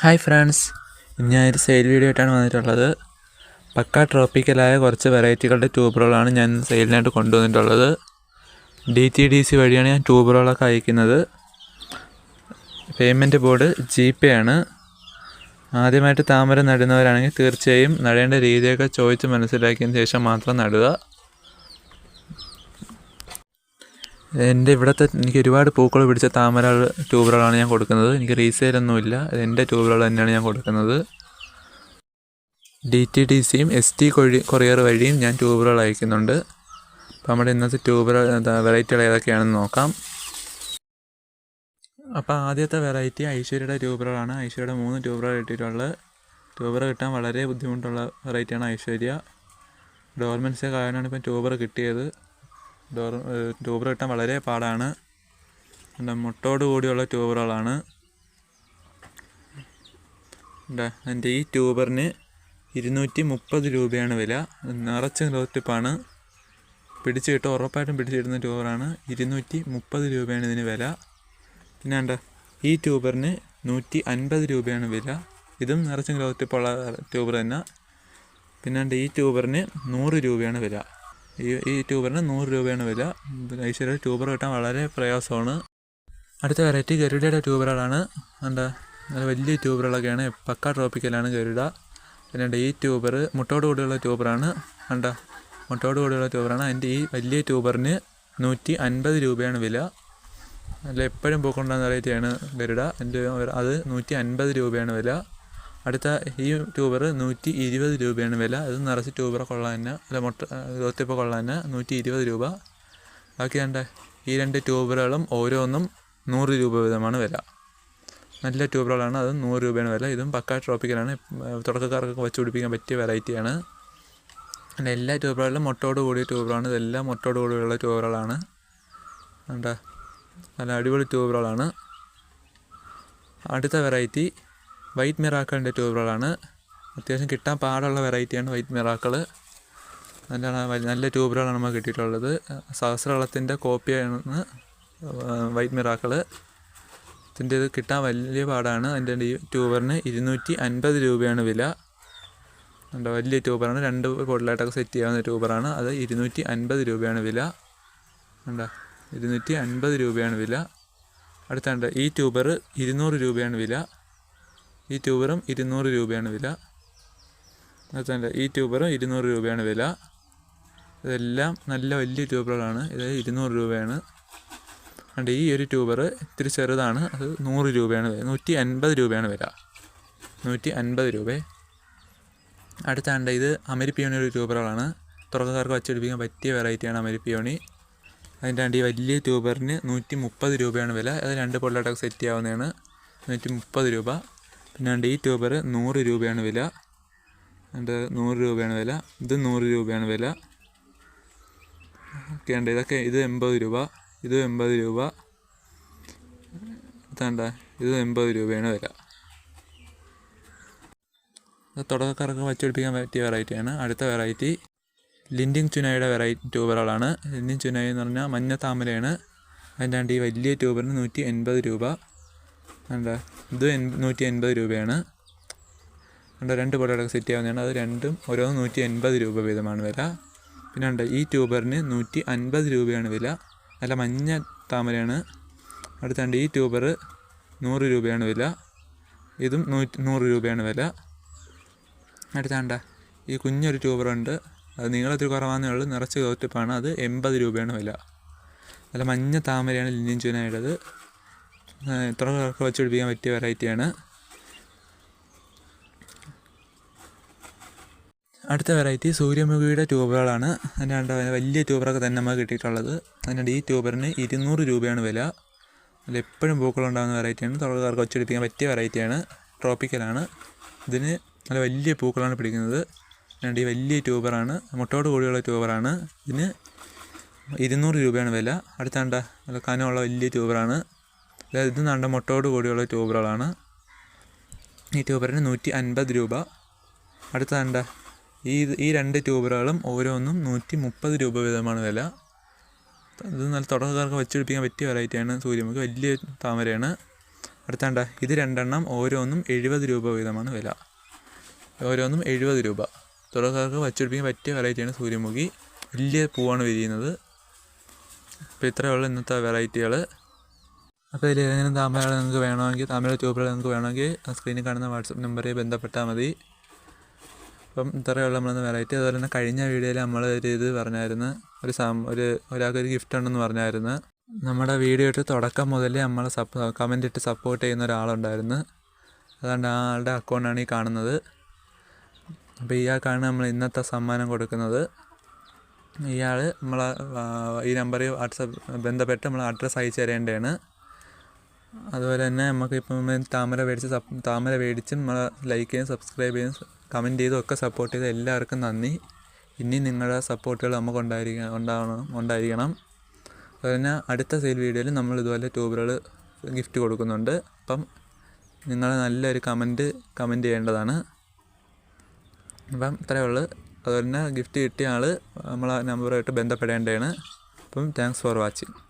Hi friends ഇന്ന് ഞാനൊരു sale video ആയിട്ടാണ് വന്നിട്ടുള്ളത്. പക്ക ട്രോപ്പിക്കലായ കുറച്ച് വെറൈറ്റികളുടെ ട്യൂബറുകളാണ് ഞാൻ സെയിലിനായിട്ട് കൊണ്ടുവന്നിട്ടുള്ളത്. ഡി ടി ഡി സി വഴിയാണ് ഞാൻ ട്യൂബറുകളൊക്കെ അയക്കുന്നത്. പേയ്മെന്റ് ബോർഡ് ജി പേ ആണ്. ആദ്യമായിട്ട് താമര നടുന്നവരാണെങ്കിൽ തീർച്ചയായും നടേണ്ട രീതിയൊക്കെ ചോദിച്ച് മനസ്സിലാക്കിയതിന് ശേഷം മാത്രം നടുക. എന്റെ ഇവിടുത്തെ എനിക്ക് ഒരുപാട് പൂക്കൾ പിടിച്ച താമര ട്യൂബറുകളാണ് ഞാൻ കൊടുക്കുന്നത്. എനിക്ക് റീസെയിലൊന്നുമില്ല എന്റെ ട്യൂബറുകൾ തന്നെയാണ് ഞാൻ കൊടുക്കുന്നത്. ഡി ടി ഡി സിയും എസ് ടി കൊഴി കൊറിയർ വഴിയും ഞാൻ ട്യൂബറുകൾ അയക്കുന്നുണ്ട്. അപ്പോൾ നമ്മുടെ ഇന്നത്തെ ട്യൂബറുകൾ വെറൈറ്റികൾ ഏതൊക്കെയാണെന്ന് നോക്കാം. അപ്പോൾ ആദ്യത്തെ വെറൈറ്റി ഐശ്വര്യയുടെ ട്യൂബറുകളാണ് ഐശ്വര്യയുടെ മൂന്ന് ട്യൂബറുകൾ കിട്ടിയിട്ടുള്ളത് ട്യൂബർ കിട്ടാൻ വളരെ ബുദ്ധിമുട്ടുള്ള വെറൈറ്റിയാണ് ഐശ്വര്യ. ഡോർമെൻസിയ കാരണമാണ് ഇപ്പം ട്യൂബർ കിട്ടിയത്. ഡോർ ട്യൂബർ കിട്ടാൻ വളരെ പാടാണ്. എന്റെ മുട്ടോട് കൂടിയുള്ള ട്യൂബറുകളാണ് എന്റെ ഈ ട്യൂബറിന് ഇരുന്നൂറ്റി മുപ്പത് രൂപയാണ് വില. നിറച്ച ഗ്രോത്തിപ്പാണ് പിടിച്ചു കിട്ടും ഉറപ്പായിട്ടും പിടിച്ചു കിട്ടുന്ന ട്യൂബറാണ്. ഇരുന്നൂറ്റി മുപ്പത് രൂപയാണ് ഇതിന് വില. പിന്നെ എന്താ ഈ ട്യൂബറിന് നൂറ്റി അൻപത് രൂപയാണ് വില. ഇതും നിറച്ചും ഗ്രോത്തിപ്പുള്ള ട്യൂബർ തന്നെ. പിന്നെ എന്റെ ഈ ട്യൂബറിന് നൂറ് രൂപയാണ് വില. ഈ ഈ ട്യൂബറിന് നൂറ് രൂപയാണ് വില. ഐശ്വര്യ ട്യൂബർ കിട്ടാൻ വളരെ പ്രയാസമാണ്. അടുത്ത വെറൈറ്റി ഗരുഡയുടെ ട്യൂബറുകളാണ്. എന്താ നല്ല വലിയ ട്യൂബറുകളൊക്കെയാണ്. പക്ക ട്രോപ്പിക്കലാണ് ഗരുഡ. പിന്നെ ഈ ട്യൂബർ മുട്ടോട് കൂടിയുള്ള ട്യൂബറാണ്. കണ്ട? മുട്ടോട് കൂടിയുള്ള ട്യൂബറാണ്. അതിന്റെ ഈ വലിയ ട്യൂബറിന് നൂറ്റി അൻപത് രൂപയാണ് വില. അല്ല എപ്പോഴും പൂക്കൊണ്ടാകുന്ന വെറൈറ്റിയാണ് ഗരുഡ. എന്റെ അത് നൂറ്റി അൻപത് രൂപയാണ് വില. അടുത്ത ഈ ട്യൂബർ നൂറ്റി ഇരുപത് രൂപയാണ് വില. അത് നിറച്ച് ട്യൂബർ കൊള്ളാൻ തന്നെ. അല്ല മുട്ട ലോത്തിപ്പ് കൊള്ളാൻ തന്നെ. നൂറ്റി ഇരുപത് രൂപ. ബാക്കി രണ്ട് ഈ രണ്ട് ട്യൂബറുകളും ഓരോന്നും നൂറ് രൂപ വീതമാണ് വില. നല്ല ട്യൂബറുകളാണ്. അത് നൂറ് രൂപയാണ് വില. ഇതും പക്കാ ട്രോപ്പിക്കലാണ്. തുടക്കക്കാർക്കൊക്കെ വെച്ച് പിടിപ്പിക്കാൻ പറ്റിയ വെറൈറ്റിയാണ്. പിന്നെ എല്ലാ ട്യൂബറുകളിലും മുട്ടോട് കൂടിയ ട്യൂബറാണ്. ഇതെല്ലാം മുട്ടോട് കൂടിയുള്ള ട്യൂബറുകളാണ്. വേണ്ട നല്ല അടിപൊളി ട്യൂബറുകളാണ്. അടുത്ത വെറൈറ്റി വൈറ്റ് മിറാക്കളിന്റെ ട്യൂബുകളാണ്. അത്യാവശ്യം കിട്ടാൻ പാടുള്ള വെറൈറ്റിയാണ് വൈറ്റ് മിറാക്കൾ. നല്ലതാണ് നല്ല ട്യൂബുകളാണ് നമുക്ക് കിട്ടിയിട്ടുള്ളത്. സഹസ്രവളത്തിന്റെ കോപ്പിയാണ് വൈറ്റ് മിറാക്കൾ. ഇതിന്റെ ഇത് കിട്ടാൻ വലിയ പാടാണ്. അതിന്റെ ട്യൂബറിന് ഇരുന്നൂറ്റി അൻപത് രൂപയാണ് വില. ഉണ്ട് വലിയ ട്യൂബറാണ്. രണ്ട് പൊടിലായിട്ടൊക്കെ സെറ്റ് ചെയ്യാവുന്ന ട്യൂബറാണ്. അത് ഇരുന്നൂറ്റി അൻപത് രൂപയാണ് വില. ഉണ്ടോ ഇരുന്നൂറ്റി അൻപത് രൂപയാണ് വില. അടുത്തുണ്ട് ഈ ട്യൂബർ ഇരുന്നൂറ് രൂപയാണ് വില. ഈ ട്യൂബറും ഇരുന്നൂറ് രൂപയാണ് വില. അതല്ല ഈ ട്യൂബറും ഇരുന്നൂറ് രൂപയാണ് വില. ഇതെല്ലാം നല്ല വലിയ ട്യൂബറുകളാണ്. ഇത് ഇരുന്നൂറ് രൂപയാണ്. അതുകൊണ്ട് ഈ ഒരു ട്യൂബർ ഇത്തിരി ചെറുതാണ്. അത് നൂറ് രൂപയാണ് വില. നൂറ്റി അൻപത് രൂപയാണ് വില. നൂറ്റി അൻപത് രൂപ അടുത്താണ്ട് ഇത് അമരിപ്പിയോണി ഒരു ട്യൂബറുകളാണ്. തുറക്കാർക്ക് വച്ചെടുപ്പിക്കാൻ പറ്റിയ വെറൈറ്റിയാണ് അമരിപ്പിയോണി. അതിന്റെ ആണ്ട് ഈ വലിയ ട്യൂബറിന് നൂറ്റി മുപ്പത് രൂപയാണ് വില. അത് രണ്ട് പൊള്ളായിട്ടൊക്കെ സെറ്റ് ആവുന്നതാണ് നൂറ്റി മുപ്പത് രൂപ. പിന്നെ ഈ ട്യൂബർ നൂറ് രൂപയാണ് വില. അത് നൂറ് രൂപയാണ് വില. ഇത് നൂറ് രൂപയാണ് വില. ഒക്കെ ഉണ്ട്. ഇതൊക്കെ ഇത് എൺപത് രൂപ. ഇത് എൺപത് രൂപ. ഇതാണ്ട. ഇത് എൺപത് രൂപയാണ് വില. തുടക്കക്കാർക്ക് വച്ചുപിടിപ്പിക്കാൻ പറ്റിയ വെറൈറ്റിയാണ് അടുത്ത വെറൈറ്റി ലിൻഡിങ് ചുനയുടെ വെറൈറ്റി ട്യൂബറുകളാണ്. ലിൻഡിങ് ചുനായി എന്ന് പറഞ്ഞാൽ മഞ്ഞ താമരയാണ്. അതിന്റെ ഈ വലിയ ട്യൂബറിന് നൂറ്റി എൺപത് രൂപ. എന്താ ഇത് നൂറ്റി എൺപത് രൂപയാണ്. ഉണ്ട് രണ്ട് പൊടികളൊക്കെ സെറ്റ് ചെയ്യാവുന്നതാണ്. അത് രണ്ടും ഓരോന്നും നൂറ്റി എൺപത് രൂപ വീതമാണ് വില. പിന്നെ ഉണ്ട് ഈ ട്യൂബറിന് നൂറ്റി അൻപത് രൂപയാണ് വില. നല്ല മഞ്ഞ താമരയാണ്. അടുത്തുണ്ട് ഈ ട്യൂബർ നൂറ് രൂപയാണ് വില. ഇതും നൂറ്റി നൂറ് രൂപയാണ് വില. അടുത്താണ്ട ഈ കുഞ്ഞൊരു ട്യൂബറുണ്ട്. അത് നീളത്തിൽ കുറവാന്നേ ഉള്ളൂ നിറച്ച് കൗറ്റപ്പാണ് അത് എൺപത് രൂപയാണ് വില. നല്ല മഞ്ഞ താമരയാണ് ലിനിയൻ ചൂനയുടേത് എത്ര പേർക്ക് വെച്ചുപിടിപ്പിക്കാൻ പറ്റിയ വെറൈറ്റിയാണ് അടുത്ത വെറൈറ്റി സൂര്യമുഖിയുടെ ട്യൂബറുകളാണ് അതിന്റെ വലിയ ട്യൂബറൊക്കെ തന്നെ നമുക്ക് കിട്ടിയിട്ടുള്ളത്. അതിന്റെ ഈ ട്യൂബറിന് ഇരുന്നൂറ് രൂപയാണ് വില. അതിൽ എപ്പോഴും പൂക്കളുണ്ടാകുന്ന വെറൈറ്റിയാണ് തുടർക്കാർക്ക് വെച്ചെടുപ്പിക്കാൻ പറ്റിയ വെറൈറ്റിയാണ് ട്രോപ്പിക്കലാണ് ഇതിന് നല്ല വലിയ പൂക്കളാണ് പിടിക്കുന്നത്. രണ്ട് ഈ വലിയ ട്യൂബറാണ്. മുട്ടോട് കൂടിയുള്ള ട്യൂബറാണ്. ഇതിന് ഇരുന്നൂറ് രൂപയാണ് വില. അടുത്താണ്ട നല്ല കനമുള്ള വലിയ ട്യൂബറാണ്. ഇത് നല്ല മുട്ടോട് കൂടിയുള്ള ട്യൂബറുകളാണ്. ഈ ട്യൂബറിന് നൂറ്റി അൻപത് രൂപ. അടുത്ത കണ്ട ഈ ഈ രണ്ട് ട്യൂബറുകളും ഓരോന്നും നൂറ്റി മുപ്പത് രൂപ വീതമാണ് വില. ഇത് നല്ല തുടക്കക്കാർക്ക് വെച്ചെടുപ്പിക്കാൻ പറ്റിയ വെറൈറ്റിയാണ്. സൂര്യമുഖി വലിയ താമരയാണ്. അടുത്ത അടുത്താണ്ട ഇത് രണ്ടെണ്ണം ഓരോന്നും എഴുപത് രൂപ വീതമാണ് വില. ഓരോന്നും എഴുപത് രൂപ. തുടക്കക്കാർക്ക് വച്ചുപിടിപ്പിക്കാൻ പറ്റിയ വെറൈറ്റിയാണ് സൂര്യമുഖി വലിയ പൂവാണ് വിരിയുന്നത്. അപ്പോൾ ഇത്രയേ ഉള്ളൂ ഇന്നത്തെ വെറൈറ്റികൾ അപ്പോൾ ഇതിൽ ഏതെങ്കിലും താമരകൾ നിങ്ങൾക്ക് വേണമെങ്കിൽ താമര ട്യൂബുകൾ നിങ്ങൾക്ക് വേണമെങ്കിൽ സ്ക്രീനിൽ കാണുന്ന വാട്സപ്പ് നമ്പറിൽ ബന്ധപ്പെട്ടാൽ മതി. അപ്പം ഇത്രയേ ഉള്ളൂ നമ്മളൊന്ന് വെറൈറ്റി അതുപോലെ തന്നെ കഴിഞ്ഞ വീഡിയോയിൽ നമ്മൾ ഒരു ഇത് പറഞ്ഞായിരുന്നു. ഒരു സം ഒരു ഒരാൾക്ക് ഒരു ഗിഫ്റ്റ് ഉണ്ടെന്ന് പറഞ്ഞായിരുന്നു. നമ്മുടെ വീഡിയോ ഇട്ട് തുടക്കം മുതലേ നമ്മൾ സപ്പ് കമന്റ് ഇട്ട് സപ്പോർട്ട് ചെയ്യുന്ന ഒരാളുണ്ടായിരുന്നു. അതുകൊണ്ട് ആ ആളുടെ അക്കൗണ്ടാണ് ഈ കാണുന്നത്. അപ്പോൾ ഇയാൾക്കാണ് നമ്മൾ ഇന്നത്തെ സമ്മാനം കൊടുക്കുന്നത്. ഇയാൾ നമ്മളെ ഈ നമ്പറിൽ വാട്സപ്പ് ബന്ധപ്പെട്ട് നമ്മൾ അഡ്രസ്സ് അയച്ചു തരേണ്ടതാണ്. അതുപോലെ തന്നെ നമുക്ക് നമുക്കിപ്പം താമര മേടിച്ച് താമര മേടിച്ച് നമ്മൾ ലൈക്ക് ചെയ്യും സബ്സ്ക്രൈബ് ചെയ്യും കമന്റ് ചെയ്തും ഒക്കെ സപ്പോർട്ട് ചെയ്ത എല്ലാവർക്കും നന്ദി. ഇനി നിങ്ങളുടെ സപ്പോർട്ടുകൾ നമുക്ക് ഉണ്ടായിരിക്കണം ഉണ്ടാവണം ഉണ്ടായിരിക്കണം. അതുപോലെ തന്നെ അടുത്ത സെയിൽ വീഡിയോയിൽ നമ്മൾ ഇതുപോലെ ട്യൂബറുകൾ ഗിഫ്റ്റ് കൊടുക്കുന്നുണ്ട്. അപ്പം നിങ്ങൾ നല്ലൊരു കമന്റ് കമന്റ് ചെയ്യേണ്ടതാണ്. അപ്പം ഇത്രയേ ഉള്ളൂ. അതുപോലെ തന്നെ ഗിഫ്റ്റ് കിട്ടിയ ആൾ നമ്മളെ നമ്പറുമായിട്ട് ബന്ധപ്പെടേണ്ടതാണ്. അപ്പം താങ്ക്സ് ഫോർ വാച്ചിങ്